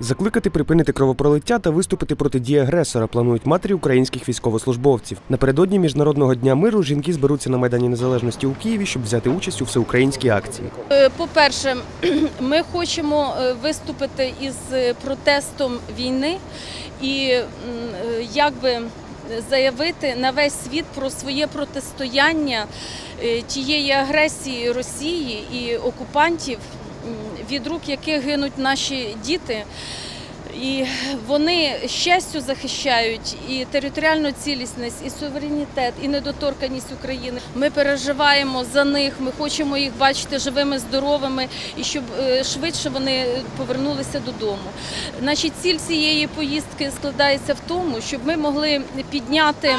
Закликати припинити кровопролиття та виступити проти дії агресора планують матері українських військовослужбовців. Напередодні міжнародного дня миру жінки зберуться на майдані незалежності у Києві, щоб взяти участь у всеукраїнській акції. Е, По-перше, ми хочемо е, виступити із е, протестом війни і якби заявити на весь світ про своє протистояння тієї агресії Росії і окупантів, від рук яких гинуть наші діти. І вони щастю захищають і територіальну цілісність, і суверенітет, і недоторканість України. Ми переживаємо за них. Ми хочемо їх бачити живими, здоровими і щоб е, швидше вони повернулися додому. Значить, ціль цієї поїздки складається в тому, щоб ми могли підняти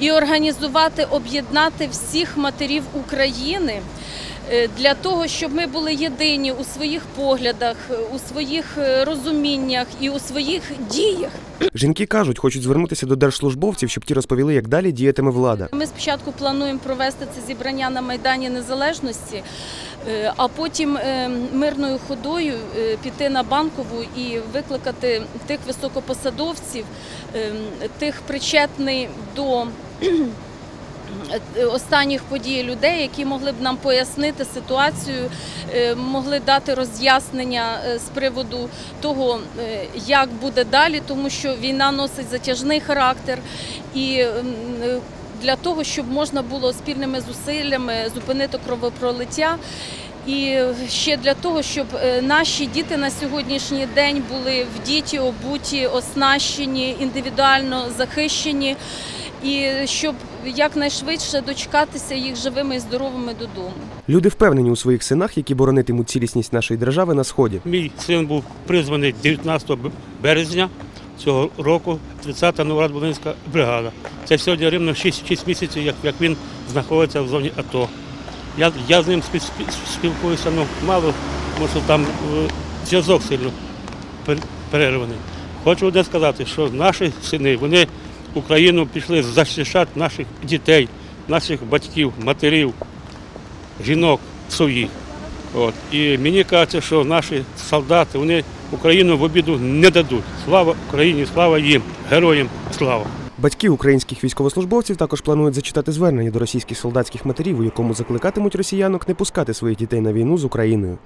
і організувати, об'єднати всіх матерів України. Е, Для того щоб ми були єдині у своїх поглядах, е, у своїх е, розуміннях і у своїх діях. Жінки кажуть, хочуть звернутися до держслужбовців, щоб ті розповіли, як далі діятиме влада. Ми спочатку плануємо провести це зібрання на Майдані Незалежності, а потім мирною ходою піти на банкову і викликати тих високопосадовців, е, тих причетних до останніх подій людей, які могли б нам пояснити ситуацію, е, могли дати роз'яснення е, з приводу того, е, як буде далі, тому що війна носить затяжний характер і е, для того, щоб можна було спільними зусиллями зупинити кровопролиття. І ще для того, щоб е, наші діти на сьогоднішній день були вдіті, обуті, оснащені, індивідуально захищені, і щоб якнайшвидше дочекатися їх живими і здоровими додому. Люди впевнені у своїх синах, які боронитимуть цілісність нашої держави на сході. Мій син був призваний 19 березня цього року, 30-та Новоград-Волинська бригада. Це сьогодні рівно 6, 6 місяців, як, як він знаходиться в зоні АТО. Я, я з ним спі- спі- спілкуюся ну, мало, тому що там е, зв'язок сильно перерваний. Хочу одне сказати, що наші сини, вони Україну пішли захищати наших дітей, наших батьків, матерів, жінок своїх. От. І мені кажеться, що наші солдати вони Україну в обіду не дадуть. Слава Україні, слава їм, героям слава! Батьки українських військовослужбовців також планують зачитати звернення до російських солдатських матерів, у якому закликатимуть росіянок не пускати своїх дітей на війну з Україною.